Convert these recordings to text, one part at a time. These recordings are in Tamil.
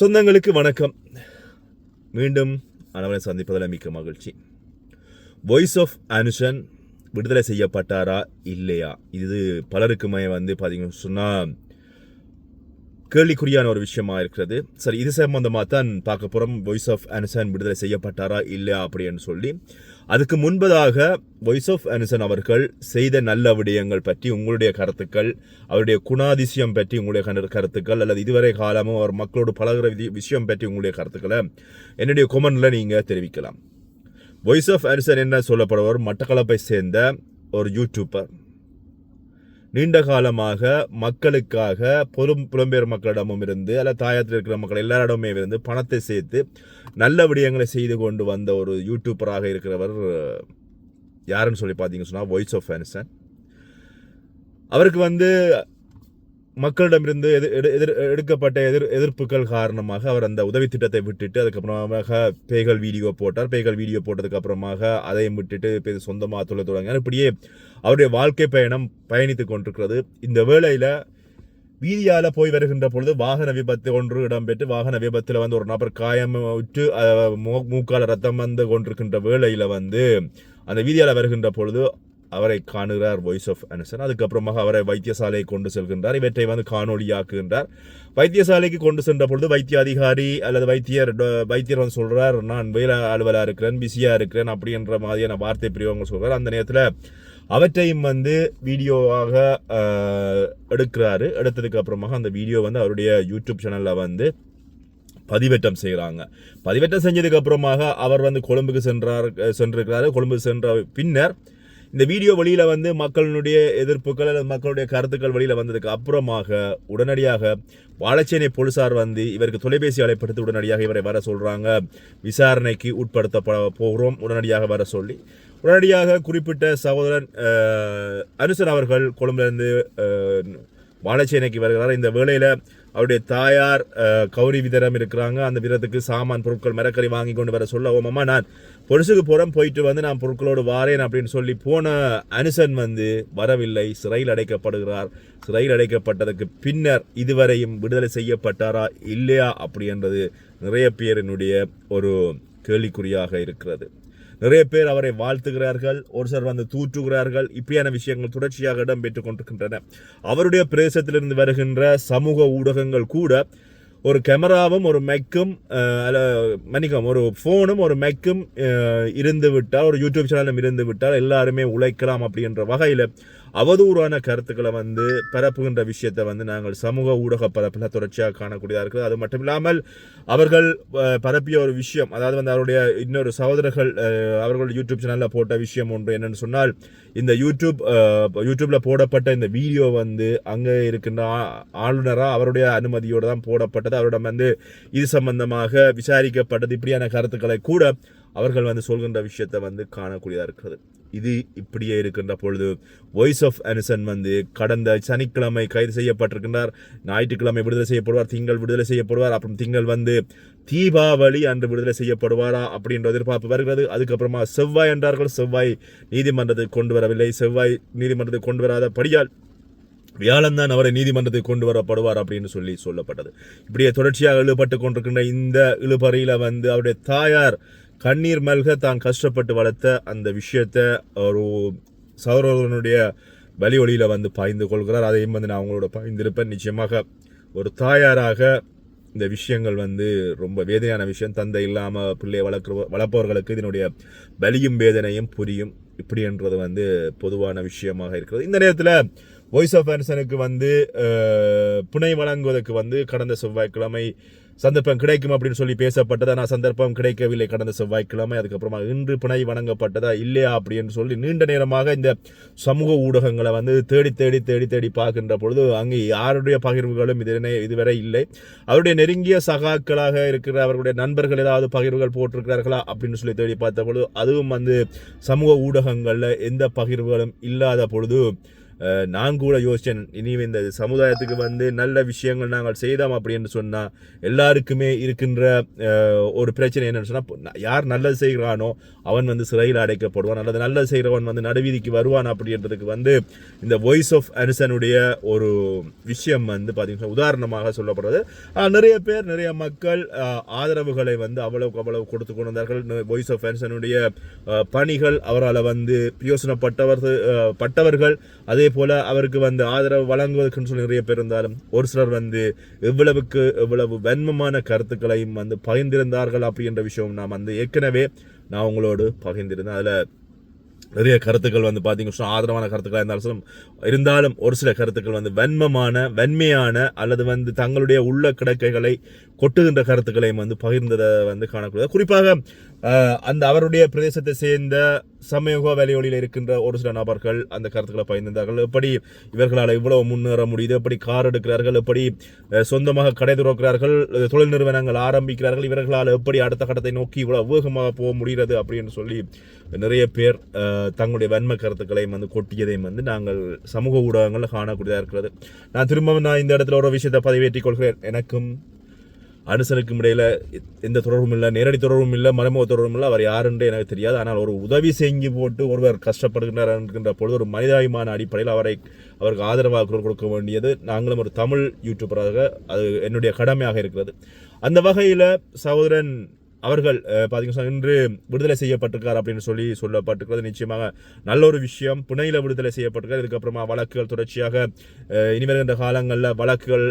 சொந்தங்களுக்கு வணக்கம். மீண்டும் அனவனை சந்திப்பதில் மிக்க மகிழ்ச்சி. வாய்ஸ் ஆஃப் அனுஷன் விடுதலை செய்யப்பட்டாரா இல்லையா? இது பலருக்குமே வந்து பார்த்தீங்கன்னு சொன்னால் கேள்விக்குறியான ஒரு விஷயமா இருக்கிறது. சரி இது சம்பந்தமாக தான் பார்க்க போகிறோம் வாய்ஸ் ஆஃப் அனுசன் விடுதலை செய்யப்பட்டாரா இல்லையா அப்படின்னு சொல்லி. அதுக்கு முன்பதாக வாய்ஸ் ஆஃப் அனுசன் அவர்கள் செய்த நல்ல விடயங்கள் பற்றி உங்களுடைய கருத்துக்கள் அவருடைய குணாதிசயம் பற்றி உங்களுடைய கருத்துக்கள் அல்லது இதுவரை காலமும் அவர் மக்களோடு பழகுற விதி- விஷயம் பற்றி உங்களுடைய கருத்துக்களை என்னுடைய கொமெண்டில் நீங்கள் தெரிவிக்கலாம். வாய்ஸ் ஆஃப் அனுசன் என்ன சொல்லப்படுவர்? மட்டக்களப்பை சேர்ந்த ஒரு யூடியூப்பர் நீண்ட காலமாக மக்களுக்காக பொறும் புலம்பெயர் மக்களிடமும் இருந்து அல்ல தாயத்தில் இருக்கிற மக்கள் எல்லாரிடமே இருந்து பணத்தை சேர்த்து நல்ல விடயங்களை செய்து கொண்டு வந்த ஒரு யூடியூப்பராக இருக்கிறவர் யாருன்னு சொல்லி பார்த்தீங்க சொன்னால் வாய்ஸ் ஆஃப் ஆன்சன் அவருக்கு வந்து மக்களிடமிருந்து எதிர் எடு- எதிர் எடுக்கப்பட்ட எதிர் எதிர்ப்புகள் காரணமாக அவர் அந்த உதவி திட்டத்தை விட்டுட்டு அதுக்கப்புறமாக பேய்கள் வீடியோ போட்டார். பேய்கள் வீடியோ போட்டதுக்கு அப்புறமாக அதையும் விட்டுட்டு இப்போ சொந்தமாக தொழில் தொடங்கினார் இப்படியே அவருடைய வாழ்க்கை பயணம் பயணித்து கொண்டிருக்கிறது. இந்த வேளையில் வீதியால் போய் வருகின்ற பொழுது வாகன விபத்து ஒன்று இடம்பெற்று வாகன விபத்தில் வந்து ஒரு நபர் காயம் உற்று அஹ், மூ- மூக்கால ரத்தம் வந்து கொண்டிருக்கின்ற வேளையில் வந்து அந்த வீதியால் வருகின்ற பொழுது அவரை காணுகிறார் வாய்ஸ் ஆஃப் அனுசன் அதுக்கப்புறமாக அவரை வைத்தியசாலையை கொண்டு செல்கின்றார். இவற்றை வந்து காணொலியாக்குகின்றார் வைத்தியசாலைக்கு கொண்டு சென்ற பொழுது வைத்திய அதிகாரி அல்லது வைத்தியர் வைத்தியர் வந்து சொல்கிறார் நான் வேலை அலுவலாக இருக்கிறேன் பிஸியாக இருக்கிறேன் அப்படின்ற மாதிரியான வார்த்தை பிரிவங்க சொல்கிறார் அந்த நேரத்தில் அவற்றையும் வந்து வீடியோவாக எடுக்கிறாரு. எடுத்ததுக்கு அப்புறமாக அந்த வீடியோ வந்து அவருடைய யூடியூப் சேனலில் வந்து பதிவேற்றம் செய்கிறாங்க பதிவேற்றம் செஞ்சதுக்கு அப்புறமாக அவர் வந்து கொழும்புக்கு சென்றார் சென்றிருக்கிறாரு. கொழும்பு சென்ற பின்னர் இந்த வீடியோ வழியில் வந்து மக்களுடைய எதிர்ப்புகள் அல்லது மக்களுடைய கருத்துக்கள் வழியில் வந்ததுக்கு அப்புறமாக உடனடியாக வாழைச்சேனை போலீசார் வந்து இவருக்கு தொலைபேசி அழைப்படுத்தி உடனடியாக இவரை வர சொல்கிறாங்க விசாரணைக்கு உட்படுத்த போகிறோம் உடனடியாக வர சொல்லி உடனடியாக குறிப்பிட்ட சகோதரன் அனுசன் அவர்கள் கொழும்புலேருந்து வாழைச்சேனைக்கு வருகிறார். இந்த வேளையில் அவருடைய தாயார் கௌரி விதரம் இருக்கிறாங்க. அந்த விதத்துக்கு சாமான் பொருட்கள் மரக்கறி வாங்கி கொண்டு வர சொல்ல ஓ நான் பொருசுக்கு போகிறேன் போயிட்டு வந்து நான் பொருட்களோடு வாரேன் அப்படின்னு சொல்லி போன அனுசன் வந்து வரவில்லை. சிறையில் அடைக்கப்படுகிறார். சிறையில் அடைக்கப்பட்டதற்கு பின்னர் இதுவரையும் விடுதலை செய்யப்பட்டாரா இல்லையா அப்படி என்றது நிறைய பேரினுடைய ஒரு கேள்விக்குறியாக இருக்கிறது. நிறைய பேர் அவரை வாழ்த்துகிறார்கள் ஒரு சிலர் வந்து தூற்றுகிறார்கள். இப்படியான விஷயங்கள் தொடர்ச்சியாக இடம்பெற்றுக் கொண்டிருக்கின்றன. அவருடைய பிரதேசத்திலிருந்து வருகின்ற சமூக ஊடகங்கள் கூட ஒரு கேமராவும் ஒரு மெக்கும் அல்ல மன்னிக்கவும் ஒரு ஃபோனும் ஒரு மெக்கும் இருந்து விட்டால் ஒரு யூடியூப் சேனலும் இருந்து விட்டால் எல்லாருமே உழைக்கலாம் அப்படின்ற வகையில் அவதூறான கருத்துக்களை வந்து பரப்புகின்ற விஷயத்தை வந்து நாங்கள் சமூக ஊடக பரப்பில் தொடர்ச்சியாக காணக்கூடியதாக இருக்குது அது மட்டும் இல்லாமல் அவர்கள் பரப்பிய ஒரு விஷயம் அதாவது வந்து அவருடைய இன்னொரு சகோதரர்கள் அவர்கள் யூடியூப் சேனலில் போட்ட விஷயம் ஒன்று என்னென்னு சொன்னால் இந்த யூடியூப் யூடியூப்பில் போடப்பட்ட இந்த வீடியோ வந்து அங்கே இருக்கின்ற ஆ- அவருடைய அனுமதியோடு தான் போடப்பட்டது. அவரிடம் வந்து இது சம்பந்தமாக விசாரிக்கப்பட்டது. இப்படியான கருத்துக்களை கூட அவர்கள் வந்து சொல்கின்ற விஷயத்தை வந்து காணக்கூடியதாக இருக்கிறது. இது இப்படியே இருக்கின்ற பொழுது வாய்ஸ் ஆஃப் அனிசன் வந்து கடந்த சனிக்கிழமை கைது செய்யப்பட்டிருக்கின்றார் ஞாயிற்றுக்கிழமை விடுதலை செய்யப்படுவார் திங்கள் விடுதலை செய்யப்படுவார் அப்புறம் திங்கள் வந்து தீபாவளி அன்று விடுதலை செய்யப்படுவாரா அப்படின்ற எதிர்பார்ப்பு வருகிறது. அதுக்கப்புறமா செவ்வாய் என்றார்கள். செவ்வாய் நீதிமன்றத்தை கொண்டு வரவில்லை. செவ்வாய் நீதிமன்றத்துக்கு கொண்டு வராத படியால் வியாழந்தான் அவரை நீதிமன்றத்துக்கு கொண்டு வரப்படுவார் அப்படின்னு சொல்லி சொல்லப்பட்டது. இப்படியே தொடர்ச்சியாக இழுபட்டு கொண்டிருக்கின்ற இந்த இழுபறையில் வந்து அவருடைய தாயார் கண்ணீர் மல்க தான் கஷ்டப்பட்டு வளர்த்த அந்த விஷயத்தை ஒரு சகோதரனுடைய வழி ஒளியில் வந்து பாய்ந்து கொள்கிறார். அதையும் வந்து நான் அவங்களோட பாய்ந்திருப்பேன் நிச்சயமாக ஒரு தாயாராக இந்த விஷயங்கள் வந்து ரொம்ப வேதனையான விஷயம். தந்தை இல்லாமல் பிள்ளையை வளர்க்குற வளர்ப்பவர்களுக்கு இதனுடைய வலியும் வேதனையும் புரியும். இப்படி என்றது வந்து பொதுவான விஷயமாக இருக்கிறது. இந்த நேரத்தில் வாய்ஸ் ஆஃப் ஆன்சனுக்கு வந்து புனை வழங்குவதற்கு வந்து கடந்த செவ்வாய்க்கிழமை சந்தர்ப்பம் கிடைக்கும் அப்படின்னு சொல்லி பேசப்பட்டது? ஆனால் சந்தர்ப்பம் கிடைக்கவில்லை கடந்த செவ்வாய்க்கிழமை. அதுக்கப்புறமா இன்று பிணை வணங்கப்பட்டதா இல்லையா அப்படின்னு சொல்லி நீண்ட நேரமாக இந்த சமூக ஊடகங்களை வந்து தேடி தேடி தேடி தேடி பார்க்கின்ற பொழுது அங்கே யாருடைய பகிர்வுகளும் இதனை இதுவரை இல்லை. அவருடைய நெருங்கிய சகாக்களாக இருக்கிற அவர்களுடைய நண்பர்கள் ஏதாவது பகிர்வுகள் போட்டிருக்கிறார்களா அப்படின்னு சொல்லி தேடி பார்த்த பொழுது அதுவும் வந்து சமூக ஊடகங்களில் எந்த பகிர்வுகளும் இல்லாத பொழுது நான் கூட யோசித்தேன் இனி இந்த சமுதாயத்துக்கு வந்து நல்ல விஷயங்கள் நாங்கள் செய்தோம் அப்படின்னு சொன்னால் எல்லாருக்குமே இருக்கின்ற ஒரு பிரச்சனை என்னன்னு சொன்னால் யார் நல்லது செய்கிறானோ அவன் வந்து சிறையில் அடைக்கப்படுவான். அல்லது நல்லது செய்கிறவன் வந்து நடுவீதிக்கு வருவான் அப்படின்றதுக்கு வந்து இந்த வாய்ஸ் ஆஃப் அனிசனுடைய ஒரு விஷயம் வந்து பார்த்தீங்கன்னா உதாரணமாக சொல்லப்படுறது. நிறைய பேர் நிறைய மக்கள் ஆதரவுகளை வந்து அவ்வளவுக்கு அவ்வளவு கொடுத்து கொண்டு வந்தார்கள். வாய்ஸ் ஆஃப் அனிசனுடைய பணிகள் அவரால் வந்து யோசனைப்பட்டவர்கள் பட்டவர்கள் அதே அதே போல அவருக்கு வந்து ஆதரவு வழங்குவதற்குன்னு சொல்லி நிறைய பேர் இருந்தாலும் ஒரு சிலர் வந்து எவ்வளவுக்கு எவ்வளவு வன்மமான கருத்துக்களையும் வந்து பகிர்ந்திருந்தார்கள் அப்படின்ற விஷயம் நான் வந்து ஏற்கனவே நான் உங்களோடு பகிர்ந்திருந்தேன். அதில் நிறைய கருத்துக்கள் வந்து பார்த்தீங்கன்னா ஆதரவான கருத்துக்களாக இருந்தாலும் இருந்தாலும் ஒரு சில கருத்துக்கள் வந்து வன்மமான வன்மையான அல்லது வந்து தங்களுடைய உள்ள கிடக்கைகளை கொட்டுகின்ற கருத்துக்களையும் வந்து பகிர்ந்ததை வந்து காணக்கூடியது. குறிப்பாக அந்த அவருடைய பிரதேசத்தை சேர்ந்த சமயோக வேலையொலியில் இருக்கின்ற ஒரு சில நபர்கள் அந்த கருத்துக்களை பயந்திருந்தார்கள் எப்படி இவர்களால் இவ்வளவு முன்னேற முடியுது? எப்படி கார் எடுக்கிறார்கள்? எப்படி சொந்தமாக கடை துறக்கிறார்கள்? தொழில் நிறுவனங்கள் ஆரம்பிக்கிறார்கள்? இவர்களால் எப்படி அடுத்த கட்டத்தை நோக்கி இவ்வளவு வேகமாக போக முடிகிறது அப்படின்னு சொல்லி நிறைய பேர் தங்களுடைய வன்ம கருத்துக்களையும் வந்து கொட்டியதையும் வந்து நாங்கள் சமூக ஊடகங்களில் காணக்கூடியதாக இருக்கிறது. நான் திரும்பவும் நான் இந்த இடத்துல ஒரு விஷயத்தை பதிவேற்றிக் கொள்கிறேன். எனக்கும் அனுசனுக்கும் இடையில் எந்த தொடர்பும் இல்லை நேரடி தொடர்பும் இல்லை மறைமுக தொடர்பும் இல்லை அவர் யாருன்றே எனக்கு தெரியாது. ஆனால் ஒரு உதவி செஞ்சு போட்டு ஒருவர் கஷ்டப்படுகின்றார் என்கின்ற பொழுது ஒரு மனிதாபிமான அடிப்படையில் அவரை அவருக்கு ஆதரவாக குரல் கொடுக்க வேண்டியது நாங்களும் ஒரு தமிழ் யூடியூபராக அது என்னுடைய கடமையாக இருக்கிறது. அந்த வகையில் சகோதரன் அவர்கள் பார்த்தீங்கன்னா இன்று விடுதலை செய்யப்பட்டிருக்கார் அப்படின்னு சொல்லி சொல்லப்பட்டிருக்கிறது. நிச்சயமாக நல்ல ஒரு விஷயம். புனையில் விடுதலை செய்யப்பட்டிருக்கார் இதுக்கப்புறமா வழக்குகள் தொடர்ச்சியாக இனி வருகின்ற காலங்களில் வழக்குகள்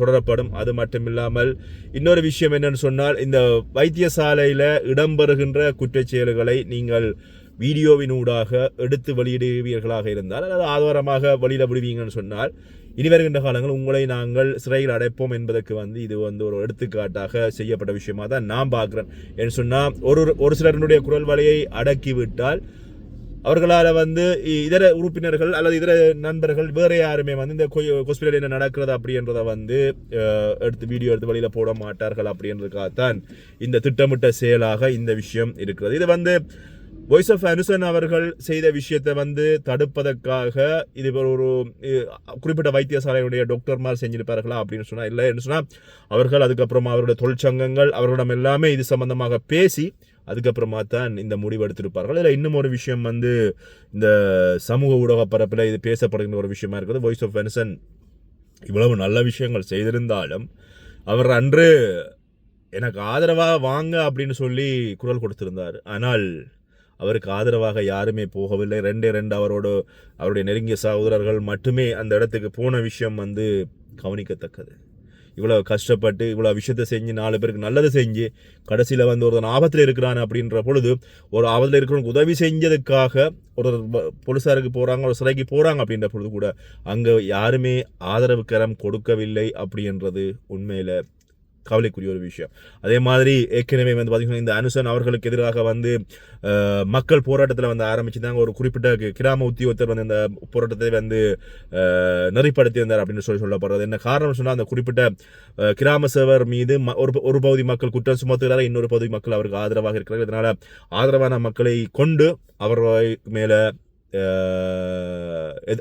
தொடரப்படும். அது மட்டும் இல்லாமல் இன்னொரு விஷயம் என்னன்னு சொன்னால் இந்த வைத்தியசாலையில் இடம்பெறுகின்ற குற்றச் செயல்களை நீங்கள் வீடியோவினூடாக எடுத்து வெளியிடுவீர்களாக இருந்தால் அல்லது ஆதாரமாக வெளியிட விடுவீங்கன்னு சொன்னால் இனி வருகின்ற காலங்கள் உங்களை நாங்கள் சிறையில் அடைப்போம் என்பதற்கு வந்து இது வந்து ஒரு எடுத்துக்காட்டாக செய்யப்பட்ட விஷயமா தான் நான் பார்க்குறேன். என்று சொன்னால் ஒரு ஒரு சிலருடைய குரல் வலையை அடக்கிவிட்டால் அவர்களால் வந்து இதர உறுப்பினர்கள் அல்லது இதர நண்பர்கள் வேற யாருமே வந்து இந்த ஹாஸ்பிட்டல் என்ன நடக்கிறது அப்படின்றத வந்து எடுத்து வீடியோ எடுத்து வழியில் போட மாட்டார்கள் அப்படின்றதுக்காகத்தான் இந்த திட்டமிட்ட செயலாக இந்த விஷயம் இருக்கிறது. இது வந்து வாய்ஸ் ஆஃப் அனுசன் அவர்கள் செய்த விஷயத்தை வந்து தடுப்பதற்காக இது ஒரு குறிப்பிட்ட வைத்தியசாலையுடைய டாக்டர்மார் செஞ்சிருப்பார்களா அப்படின்னு சொன்னால் இல்லை என்று சொன்னால் அவர்கள் அதுக்கப்புறமா அவருடைய தொழிற்சங்கங்கள் அவர்களிடம் எல்லாமே இது சம்பந்தமாக பேசி அதுக்கப்புறமா தான் இந்த முடிவு எடுத்திருப்பார்கள். இல்லை இன்னும் ஒரு விஷயம் வந்து இந்த சமூக ஊடக பரப்பில் இது பேசப்படுகின்ற ஒரு விஷயமா இருக்குது. வாய்ஸ் ஆஃப் அனுசன் இவ்வளவு நல்ல விஷயங்கள் செய்திருந்தாலும் அவர் அன்று எனக்கு ஆதரவாக வாங்க அப்படின்னு சொல்லி குரல் கொடுத்திருந்தார். ஆனால் அவருக்கு ஆதரவாக யாருமே போகவில்லை. ரெண்டே ரெண்டு அவரோட அவருடைய நெருங்கிய சகோதரர்கள் மட்டுமே அந்த இடத்துக்கு போன விஷயம் வந்து கவனிக்கத்தக்கது. இவ்வளோ கஷ்டப்பட்டு இவ்வளோ விஷயத்தை செஞ்சு நாலு பேருக்கு நல்லது செஞ்சு கடைசியில் வந்து ஒருத்தன் ஆபத்தில் இருக்கிறான் அப்படின்ற பொழுது ஒரு ஆபத்தில் இருக்கிறவனுக்கு உதவி செஞ்சதுக்காக ஒரு போலீஸாருக்கு போகிறாங்க ஒரு சிறைக்கு போகிறாங்க அப்படின்ற பொழுது கூட அங்கே யாருமே ஆதரவு கரம் கொடுக்கவில்லை அப்படின்றது உண்மையில் கவலைக்குரிய ஒரு விஷயம். அதே மாதிரி ஏற்கனவே வந்து பார்த்தீங்கன்னா இந்த அனுசன் அவர்களுக்கு எதிராக வந்து மக்கள் போராட்டத்தில் வந்து ஆரம்பிச்சிருந்தாங்க. ஒரு குறிப்பிட்ட கிராம உத்தியோகத்தர் வந்து இந்த போராட்டத்தை வந்து அஹ், நெறிப்படுத்தியிருந்தார் அப்படின்னு சொல்லி சொல்லப்படுறது. என்ன காரணம் சொன்னால் அந்த குறிப்பிட்ட கிராம சேவர் மீது ம- ஒரு ஒரு பகுதி மக்கள் குற்றம் சுமத்துகிறார் இன்னொரு பகுதி மக்கள் அவருக்கு ஆதரவாக இருக்கிறார்கள். இதனால் ஆதரவான மக்களை கொண்டு அவர் மேலே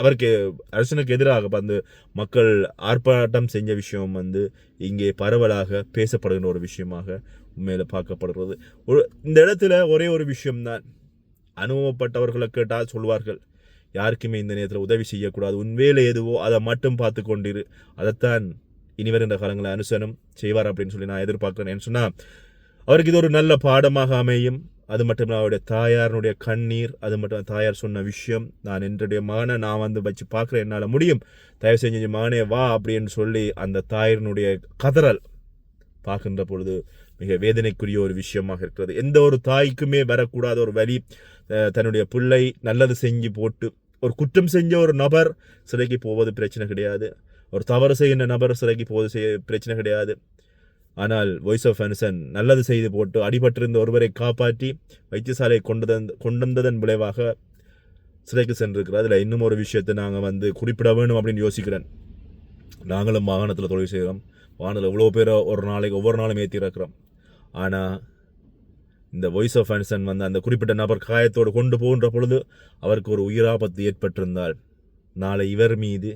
அவருக்கு அரசனுக்கு எதிராக வந்து மக்கள் ஆர்ப்பாட்டம் செஞ்ச விஷயம் வந்து இங்கே பரவலாக பேசப்படுகின்ற ஒரு விஷயமாக உண்மையில் பார்க்கப்படுகிறது. ஒரு இந்த இடத்துல ஒரே ஒரு விஷயம்தான். அனுபவப்பட்டவர்களை கேட்டால் சொல்வார்கள் யாருக்குமே இந்த நேரத்தில் உதவி செய்யக்கூடாது. உன் வேலை எதுவோ அதை மட்டும் பார்த்து கொண்டிரு. அதைத்தான் இனி வருகின்ற காலங்களில் அனுசனம் செய்வார் அப்படின்னு சொல்லி நான் எதிர்பார்க்குறேன். ஏன்னு சொன்னால் அவருக்கு இது ஒரு நல்ல பாடமாக அமையும். அது மட்டும் இல்லை அவருடைய தாயாருடைய கண்ணீர் அது மட்டும் தாயார் சொன்ன விஷயம். நான் என்னுடைய மகனை நான் வந்து வச்சு பார்க்குறேன் என்னால் முடியும். தயவு செஞ்சு மகனே வா அப்படின்னு சொல்லி அந்த தாயினுடைய கதறல் பார்க்கின்ற பொழுது மிக வேதனைக்குரிய ஒரு விஷயமாக இருக்கிறது. எந்த ஒரு தாய்க்குமே வரக்கூடாத ஒரு வரி தன்னுடைய பிள்ளை நல்லது செஞ்சு போட்டு ஒரு குற்றம் செஞ்ச ஒரு நபர் சிறைக்கு போவது பிரச்சனை கிடையாது. ஒரு தவறு செய்கின்ற நபர் சிறைக்கு போவது செய்ய பிரச்சனை கிடையாது. ஆனால் வாய்ஸ் ஆஃப் அனுசன் நல்லது செய்து போட்டு அடிபட்டிருந்த ஒருவரை காப்பாற்றி வைத்தியசாலை கொண்டதன் கொண்டு வந்ததன் விளைவாக சிறைக்கு சென்றிருக்கிறார். அதில் இன்னும் ஒரு விஷயத்தை நாங்கள் வந்து குறிப்பிட வேணும் அப்படின்னு யோசிக்கிறேன். நாங்களும் வாகனத்தில் தொழில் செய்கிறோம். வாகனத்தில் இவ்வளோ பேரை ஒரு நாளைக்கு ஒவ்வொரு நாளும் ஏற்றி இறக்குறோம். ஆனால் இந்த வாய்ஸ் ஆஃப் அனுசன் வந்து அந்த குறிப்பிட்ட நபர் காயத்தோடு கொண்டு போகின்ற பொழுது அவருக்கு ஒரு உயிராபத்து ஏற்பட்டிருந்தால் நாளை இவர் மீது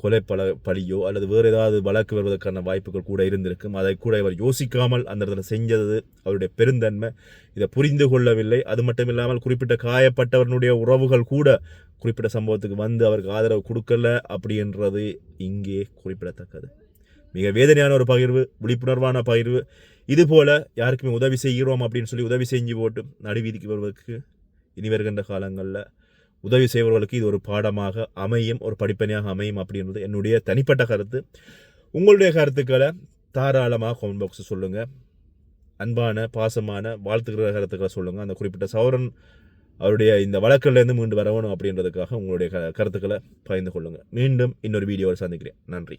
கொலை பல பழியோ அல்லது வேறு ஏதாவது வழக்கு வருவதற்கான வாய்ப்புகள் கூட இருந்திருக்கும். அதை கூட இவர் யோசிக்காமல் அந்த இடத்துல செஞ்சது அவருடைய பெருந்தன்மை. இதை புரிந்து கொள்ளவில்லை. அது மட்டும் இல்லாமல் குறிப்பிட்ட காயப்பட்டவனுடைய உறவுகள் கூட குறிப்பிட்ட சம்பவத்துக்கு வந்து அவருக்கு ஆதரவு கொடுக்கல அப்படின்றது இங்கே குறிப்பிடத்தக்கது. மிக வேதனையான ஒரு பகிர்வு விழிப்புணர்வான பகிர்வு. இதுபோல் யாருக்குமே உதவி செய்கிறோம் அப்படின்னு சொல்லி உதவி செஞ்சு போட்டு நடுவீதிக்கு வருவதற்கு இனி வருகின்ற காலங்களில் உதவி செய்பவர்களுக்கு இது ஒரு பாடமாக அமையும் ஒரு படிப்பனையாக அமையும் அப்படின்றது என்னுடைய தனிப்பட்ட கருத்து. உங்களுடைய கருத்துக்களை தாராளமாக கமெண்ட் பாக்ஸில் சொல்லுங்கள் அன்பான பாசமான வாழ்த்துக்கிற கருத்துக்களை சொல்லுங்கள் அந்த குறிப்பிட்ட சௌரன் அவருடைய இந்த வழக்கிலேருந்து மீண்டு வரணும் அப்படின்றதுக்காக உங்களுடைய க கருத்துக்களை பகிர்ந்து கொள்ளுங்கள் மீண்டும் இன்னொரு வீடியோவில் சந்திக்கிறேன். நன்றி.